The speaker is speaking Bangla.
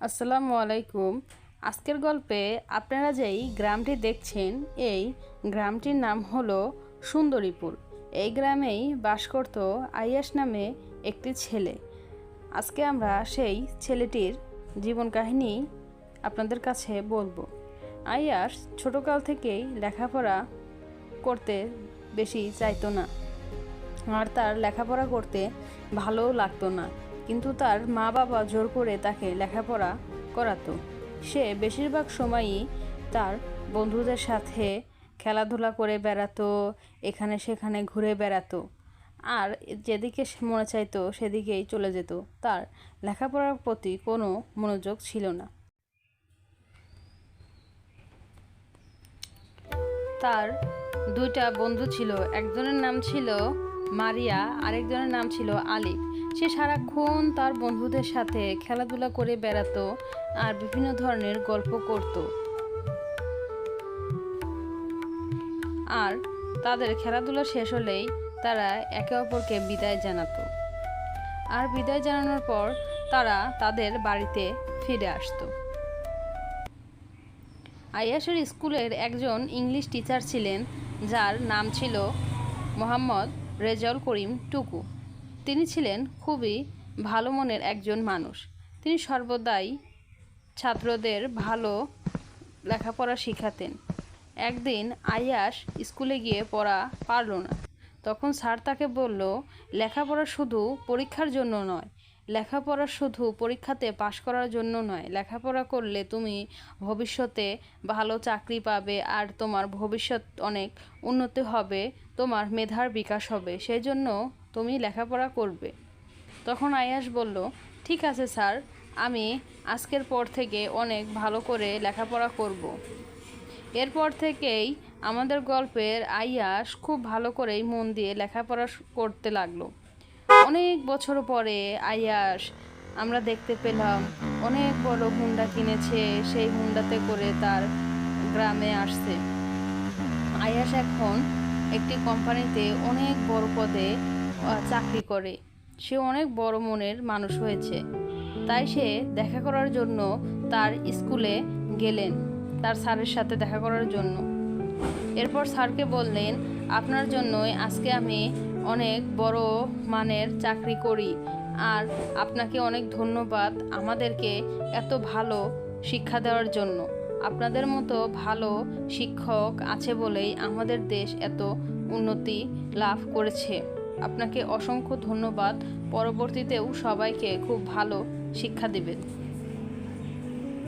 আসসালামু আলাইকুম। আজকের গল্পে আপনারা যেই গ্রামটি দেখছেন, এই গ্রামটির নাম হলো সুন্দরীপুর। এই গ্রামেই বাস করত আয়াস নামে একটি ছেলে। আজকে আমরা সেই ছেলেটির জীবন কাহিনী আপনাদের কাছে বলব। আয়াস ছোটকাল থেকেই লেখাপড়া করতে বেশি চাইতো না, আর তার লেখাপড়া করতে ভালোও লাগতো না। কিন্তু তার মা বাবা জোর করে তাকে লেখাপড়া করাতো। সে বেশিরভাগ সময়ই তার বন্ধুদের সাথে খেলাধুলা করে বেড়াতো, এখানে সেখানে ঘুরে বেড়াতো। আর যেদিকে সে মনে চাইতো, সেদিকেই চলে যেত। তার লেখাপড়ার প্রতি কোনো মনোযোগ ছিল না। তার দুইটা বন্ধু ছিল। একজনের নাম ছিল মারিয়া, আরেকজনের নাম ছিল আলিফ। সে সারাক্ষণ তার বন্ধুদের সাথে খেলাধুলা করে বেড়াতো আর বিভিন্ন ধরনের গল্প করত। আর তাদের খেলাধুলা শেষ হলেই তারা একে অপরকে বিদায় জানাতো। আর বিদায় জানানোর পর তারা তাদের বাড়িতে ফিরে আসতো। আয়াসের স্কুলের একজন ইংলিশ টিচার ছিলেন, যার নাম ছিল মোহাম্মদ রেজাউল করিম টুকু। তিনি ছিলেন খুবই ভালো মনের একজন মানুষ। তিনি সর্বদাই ছাত্রদের ভালো লেখাপড়া শেখাতেন। একদিন আয়াস স্কুলে গিয়ে পড়া পারল না। তখন স্যার তাকে বলল, লেখাপড়া শুধু পরীক্ষার জন্য নয় লেখাপড়া শুধু পরীক্ষাতে পাশ করার জন্য নয়, লেখাপড়া করলে তুমি ভবিষ্যতে ভালো চাকরি পাবে আর তোমার ভবিষ্যৎ অনেক উন্নতি হবে, তোমার মেধার বিকাশ হবে সেই জন্য তুমি লেখাপড়া করবে তখন আয়াস বলল, ঠিক আছে স্যার, আমি আজকের পর থেকে অনেক ভালো করে লেখাপড়া করব। এরপর থেকেই আমাদের গল্পের আয়াস খুব ভালো করেই মন দিয়ে লেখাপড়া করতে লাগল অনেক বছর পরে আয়াস আমরা দেখতে পেলাম অনেক বড় হুন্ডা কিনেছে, সেই হুন্ডাতে করে তার গ্রামে আসছে। আয়াস এখন একটি কোম্পানিতে অনেক বড় পদে চাকরি করে। সে অনেক বড় মনের মানুষ হয়েছে। তাই সে দেখা করার জন্য তার স্কুলে গেলেন, তার স্যারের সাথে দেখা করার জন্য। এরপর স্যারকে বললেন, আপনার জন্যই আজকে আমি অনেক বড় মানের চাকরি করি। আর আপনাকে অনেক ধন্যবাদ আমাদেরকে এত ভালো শিক্ষা দেওয়ার জন্য। আপনাদের মতো ভালো শিক্ষক আছে বলেই আমাদের দেশ এত উন্নতি লাভ করেছে। আপনাকে অসংখ্য ধন্যবাদ। পরবর্তীতেও সবাইকে খুব ভালো শিক্ষা দেবেন।